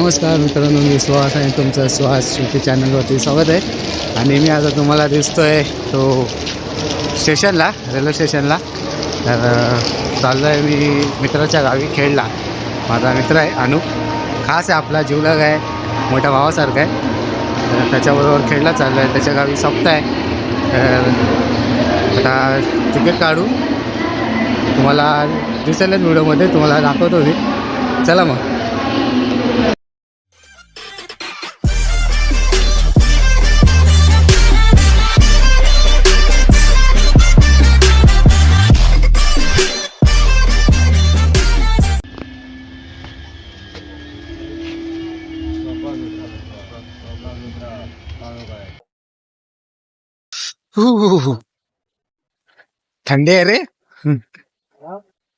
नमस्कार मित्रांनो मी सुहास आणि तुमचं सुहास युट्यूब चॅनलवरती स्वागत आहे. आणि मी आता तुम्हाला दिसतो आहे तो स्टेशनला रेल्वे स्टेशनला. तर चाललो आहे मी मित्राच्या गावी खेळला माझा मित्र आहे अनुप खास आहे आपला जीवलग आहे. मोठ्या भावासारखा आहे. त्याच्याबरोबर खेळला चाललो आहे त्याच्या गावी सप्ताह आहे. तर आता तिकीट काढू. तुम्हाला दिसेलच व्हिडिओमध्ये. तुम्हाला दाखवतो मी. चला मग. हु, हु, हु. थंडी आहे रे? हं.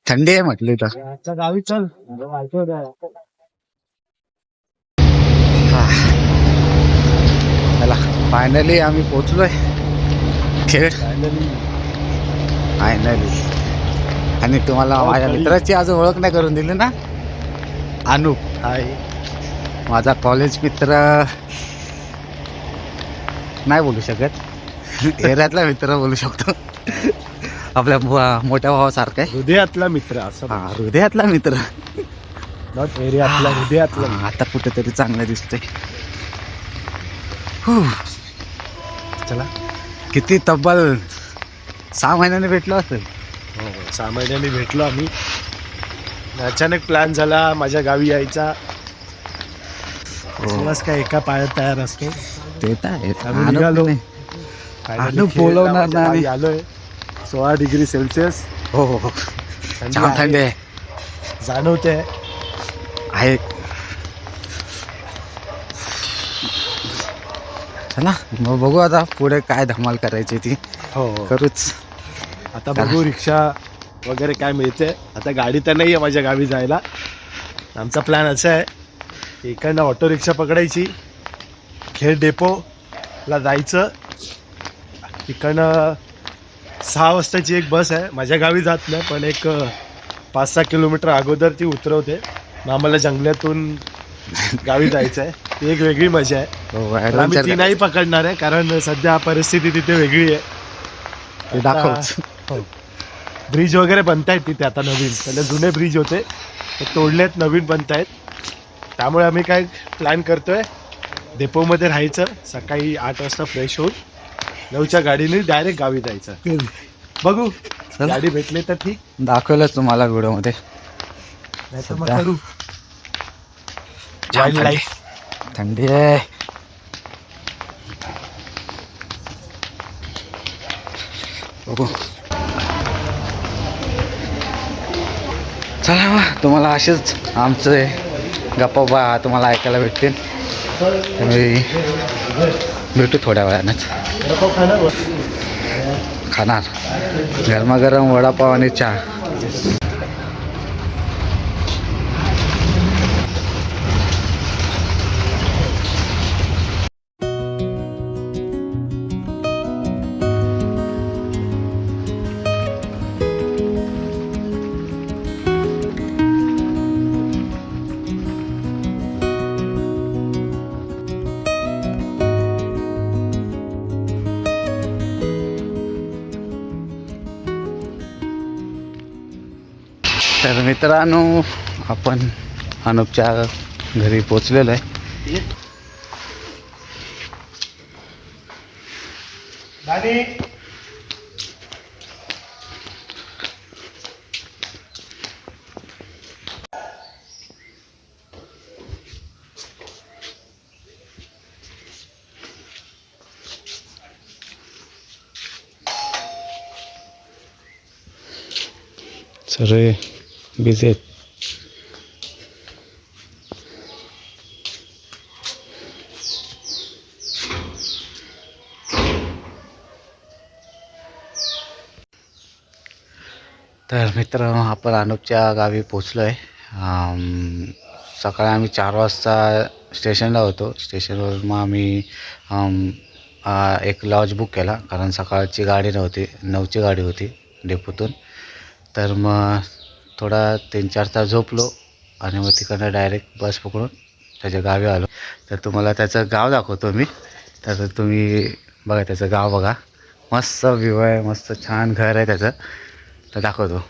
थंडी आहे म्हटली तर गावी चल. चला फायनली आम्ही पोचलोय खेळ. फायनली आणि तुम्हाला माझ्या मित्राची आज ओळख नाही करून दिली ना? अनुप हाय. माझा कॉलेज मित्र नाही बोलू शकत. एरियातला मित्र बोलू शकतो. आपल्या मोठ्या भावासारखा आहे. हृदयातला मित्र असं हा हृदयातला मित्र. नॉट एरियातला हृदयातला. हा, आता कुठेतरी चांगलं दिसतंय. हू. चला. किती तब्बल सहा महिन्याने भेटलो असेल. हो, सहा महिन्यांनी भेटलो आम्ही. अचानक प्लॅन झाला माझ्या गावी यायचा. सुहास काय एका पायात तयार असतो. ते तर. आम्ही निघालो. बोलवणार नाही. आलोय. सोळा डिग्री सेल्सिअस. हो हो हो. छान आहे. थंडी आहे. जाणवते आहे. चला मग बघू आता पुढे काय धमाल करायची ती. हो करूच. आता बघू रिक्षा वगैरे काय मिळते आता गाडी तर नाही आहे माझ्या गावी जायला. आमचा प्लॅन असा आहे इकडनं ऑटो रिक्षा पकडायची. खेड डेपोला जायचं. इकडनं सहा वाजताची एक बस आहे. माझ्या गावी जात नाही पण एक पाच सहा किलोमीटर अगोदर ती उतरवते. मग आम्हाला जंगलातून गावी जायचं आहे ती एक वेगळी मजा आहे. हो, आम्ही ती नाही पकडणार आहे कारण सध्या परिस्थिती तिथे वेगळी आहे. ते दाखवच. हो. ब्रिज वगैरे बनतायत तिथे आता नवीन. पहिले जुने ब्रिज होते. ते तोडलेत नवीन बनतायत. त्यामुळे आम्ही काय प्लॅन करतोय डेपोमध्ये राहायचं सकाळी आठ वाजता फ्रेश होऊन नऊच्या गाडीने डायरेक्ट गावी जायचं. बघू. गाडी भेटली तर ठीक. दाखवलंच तुम्हाला व्हिडिओमध्ये. मग सध्या. करू. वाईल्ड थंडी. लाईफ आहे. थंडी आहे बघू. चला मग तुम्हाला असेच आमचे गप्पा बा तुम्हाला ऐकायला भेटतील. त्यामुळे भेटू थोड्या वेळानंच. खाणार. गरमागरम वडापाव आणि चहा. मित्रांनो आपण अनुपच्या घरी पोचलेलो आहे. सर्व बिझी तर मित्र आपण अनुपच्या गावी पोचलो आहे सकाळी आम्ही चार वाजता स्टेशनला होतो. स्टेशनवरून मग आम्ही एक लॉज बुक केला कारण सकाळची गाडी नव्हती नऊची गाडी होती डेपोतून. तर मग थोडा तीन चार तास झोपलो आणि मग तिकडनं डायरेक्ट बस पकडून त्याच्या गावी आलो. तर तुम्हाला त्याचं गाव दाखवतो मी. तर तुम्ही बघा त्याचं गाव बघा. मस्त व्ह्यू आहे मस्त छान घर आहे त्याचं. तर दाखवतो.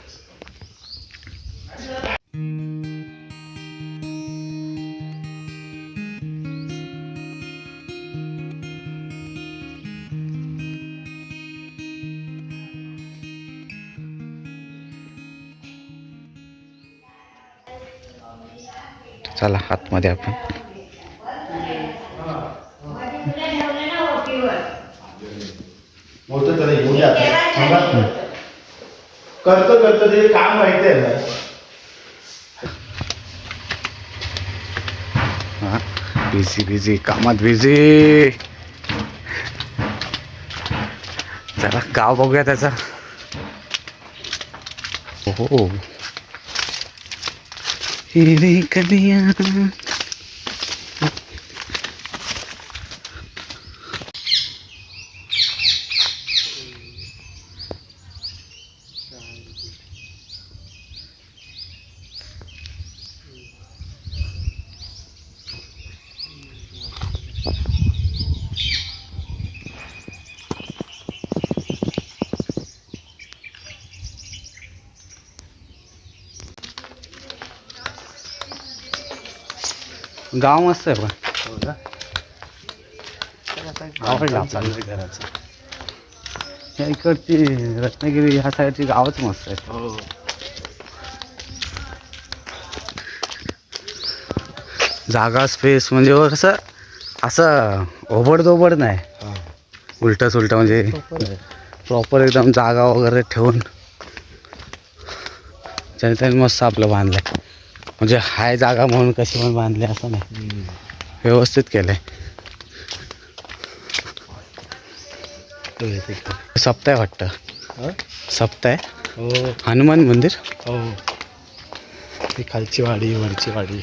चला आतमध्ये आपण. करतो करतो ते काम माहिती आहे ना. हां बिझी बिझी कामात बिझी जरा गाव बघूया त्याचा. हो. It could be गाव मस्त आहे पण आवडलं आपल्याला घराचं. या इकडची रत्नागिरी ह्या साईडची गावच मस्त आहेत हो. जागा स्पेस म्हणजे व कसं असं ओबडदोबड नाही. उलटं सुलटं म्हणजे प्रॉपर एकदम जागा वगैरे ठेवून. त्याने त्याने मस्त आपलं बांधलं आहे म्हणजे हाय जागा म्हणून कशी पण बांधली असं नाही. व्यवस्थित केलं आहे सप्ताह वाटतं. सप्ताह? हो. हनुमान मंदिर? हो. ती खालची वाडी वरची वाडी.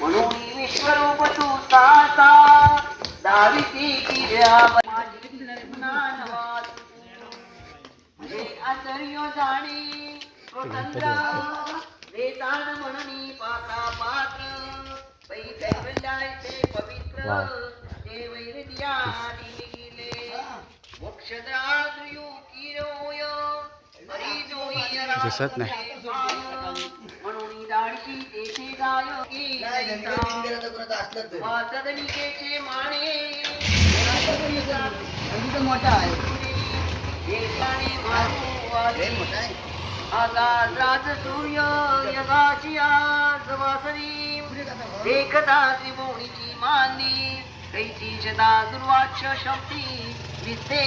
म्हणून विश्वरूप तू दाविती हे आचर्य जाणे स्वतंत्र वेदान म्हणून पाता पात्र पै कैवल्याचे पवित्र. ते वैरद्यानी गेले मोक्षदाद्रयू किरोय दिसत नाही. म्हणून दाढी तेथे गाय की वाचदनिकेचे माने मोठा आहे आगार राज सूर्य यगाची आज वासरी एकदा त्रिभुवनीची कैची शता दुर्वाक्ष शक्ती दिसते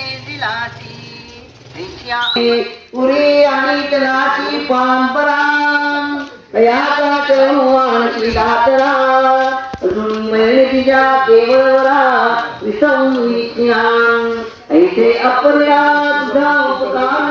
आणि तलाची याचा दातरा अजून विसम विज्ञान ऐसे अपर्या उपकार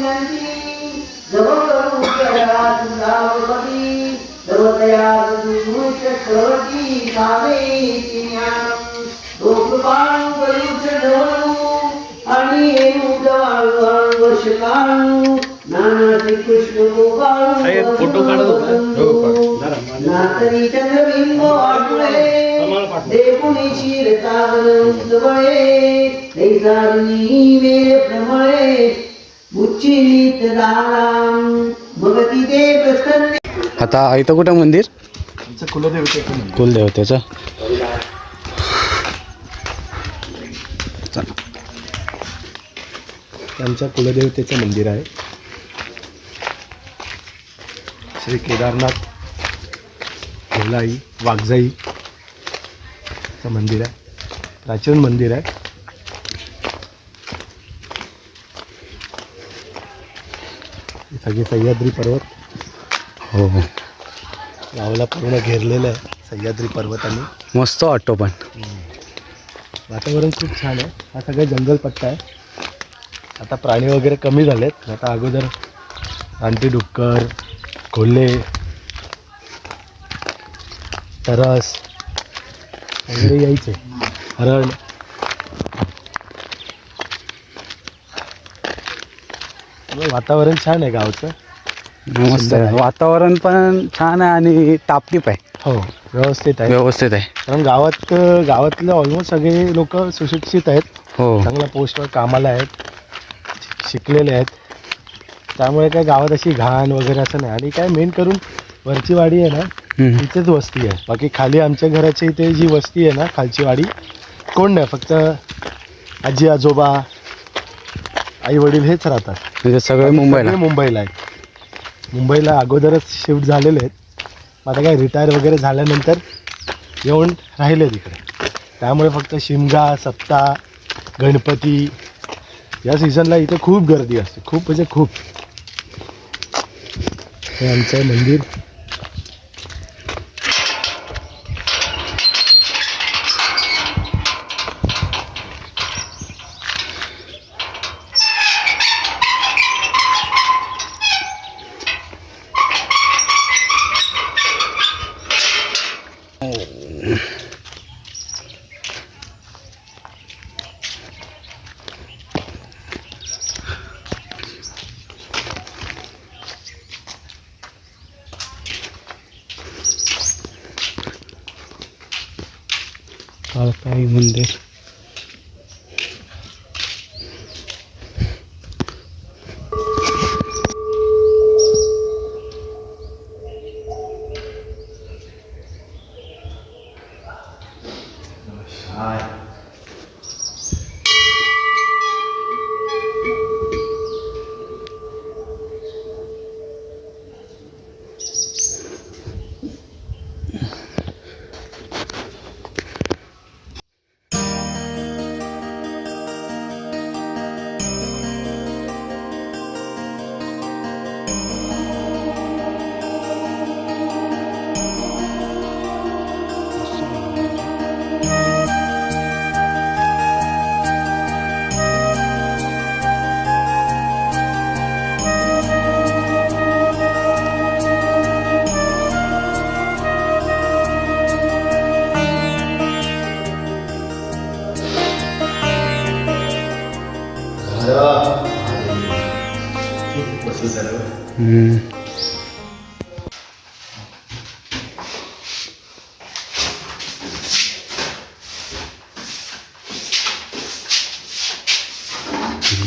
तुरा तिकीट जास्त आहे तुझा मुलगा तो तेरी वैकुंठ नागी करुणा केला आणि नाना श्रीकृष्ण साहेब, फोटो काढत होता? हो, नातरी चंद्रबिंब प्रमळे उच्चित दाराम भगती ते प्रसन्न। आता इथं कुठं मंदिर? आमचं कुलदेवते कुलदेवतेचं. चला. त्यांच्या कुलदेवतेचं मंदिर आहे. श्री केदारनाथ भोलाई वाघजाई चं मंदिर आहे. प्राचीन मंदिर आहे. सगळे सह्याद्री पर्वत. हो हो. गावाला पूर्ण घेरलेलं आहे सह्याद्री पर्वताने. मस्त वाटतो पण. वातावरण खूप छान आहे. हा सगळा जंगलपट्टा आहे. आता प्राणी वगैरे कमी झालेत. आता अगोदर रानटी डुक्कर कोल्हे तरस वगैरे यायचे. हरण. वातावरण छान आहे गावचं. मस्त आहे. वातावरण पण छान आहे आणि टापटीप आहे. हो व्यवस्थित आहे. व्यवस्थित आहे. कारण गावात गावातले ऑलमोस्ट सगळे लोक सुशिक्षित आहेत. हो. चांगल्या पोस्टवर कामाला आहेत. शिकलेले आहेत. त्यामुळे काय गावात अशी घाण वगैरे असं नाही. आणि काय मेन करून वरची वाडी आहे ना हम्म. इथेच वस्ती आहे. बाकी खाली आमच्या घराच्या इथे जी वस्ती आहे ना खालची वाडी कोण नाही. फक्त आजी आजोबा आई वडील हेच राहतात. म्हणजे सगळे मुंबईला सगळे मुंबईला. आहेत. मुंबईला अगोदरच शिफ्ट झालेले आहेत. मग आता काय रिटायर वगैरे झाल्यानंतर येऊन राहिले तिकडे. त्यामुळे फक्त शिमगा सप्ता गणपती या सीझनला इथे खूप गर्दी असते. खूप म्हणजे खूप. हे आमचं मंदिर. काळकाई मंदिर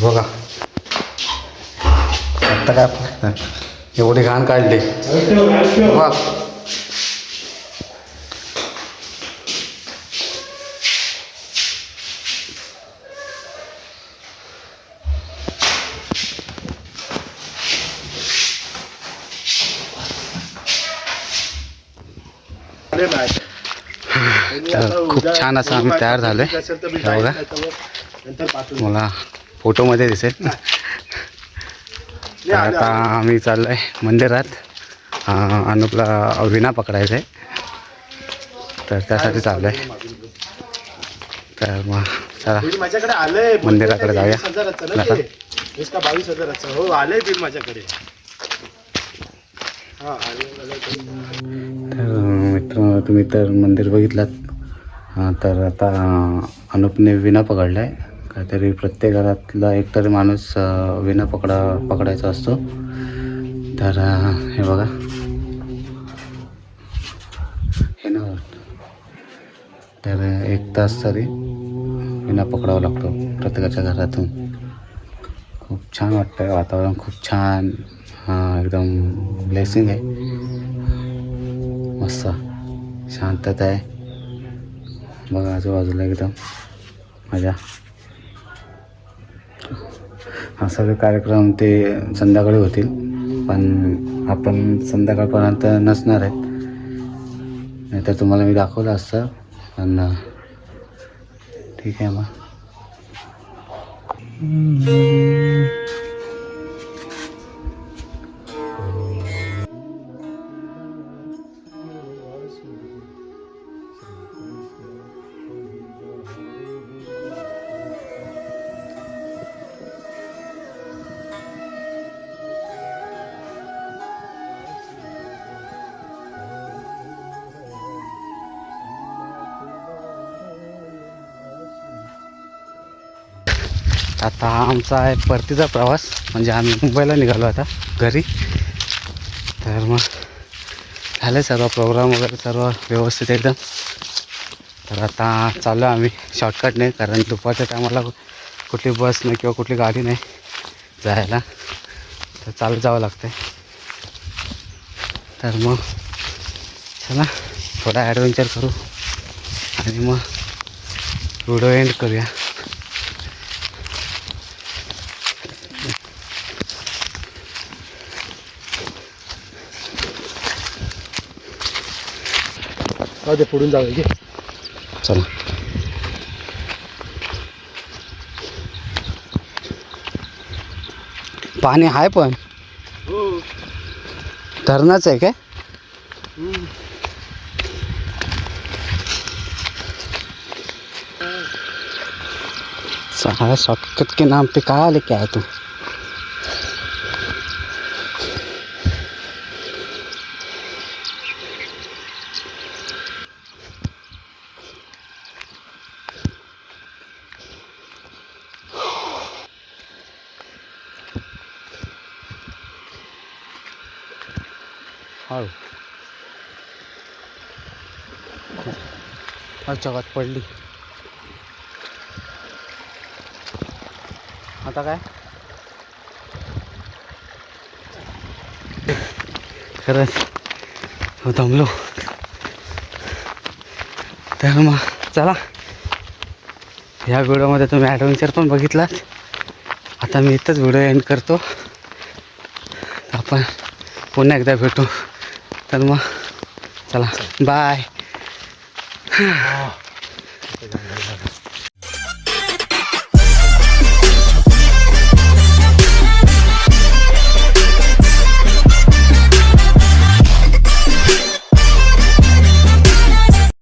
बघा. आत्ता काय एवढी घाण काढली. बघ. तर खूप छान असं आम्ही तयार झालोय. हे बघा. मला फोटोमध्ये दिसेल. आता आम्ही चाललो आहे मंदिरात अनुपला विणा पकडायचं आहे तर त्यासाठी चाललो आहे तर मग चला माझ्याकडे आलंय. मंदिराकडे जाऊया. बावीस हजाराचं. हो आलंय बिल माझ्याकडे. हा. तर मित्र तुम्ही तर मंदिर बघितलात. तर आता अनुपने विणा पकडला आहे काहीतरी प्रत्येक घरातला एकतरी माणूस विना विणा पकडा पकडायचा असतो. तर हे बघा. हे ना तर एक तास तरी विना पकडावा लागतो प्रत्येकाच्या घरातून. खूप छान वाटतं वातावरण खूप छान एकदम ब्लेसिंग आहे. मस्त. शांतता आहे. बघा आजूबाजूला एकदम मजा. हा सगळे कार्यक्रम ते संध्याकाळी होतील. पण आपण संध्याकाळपर्यंत नसणार आहेत. नाहीतर तुम्हाला मी दाखवलं असतं. पण ठीक आहे मग. आता हा आमचा आहे परतीचा प्रवास. म्हणजे आम्ही मुंबईला निघालो आता घरी. तर मग झालं सर्व प्रोग्राम वगैरे सर्व व्यवस्थित एकदम. तर आता चाललो आम्ही शॉर्टकट नाही कारण दुपारच्या टायमाला कुठली बस नाही किंवा कुठली गाडी नाही जायला तर चालत जावं लागतं तर मग चला थोडा ॲडव्हेंचर करू आणि मग व्हिडिओ एंड करूया. जाऊ दे पुढून जाऊ घे चला. पाणी आहे पण. धरणाच आहे काय? सारा शॉर्टकट के नाम पे कहा लेके आया तू? जगात पडली. आता काय? खरंच हो दमलो. तर मग चला. ह्या व्हिडिओमध्ये तुम्ही ॲडव्हेंचर पण बघितलात. आता मी इथंच व्हिडिओ एंड करतो. आपण पुन्हा एकदा भेटू. तर मग चला. Bye oh.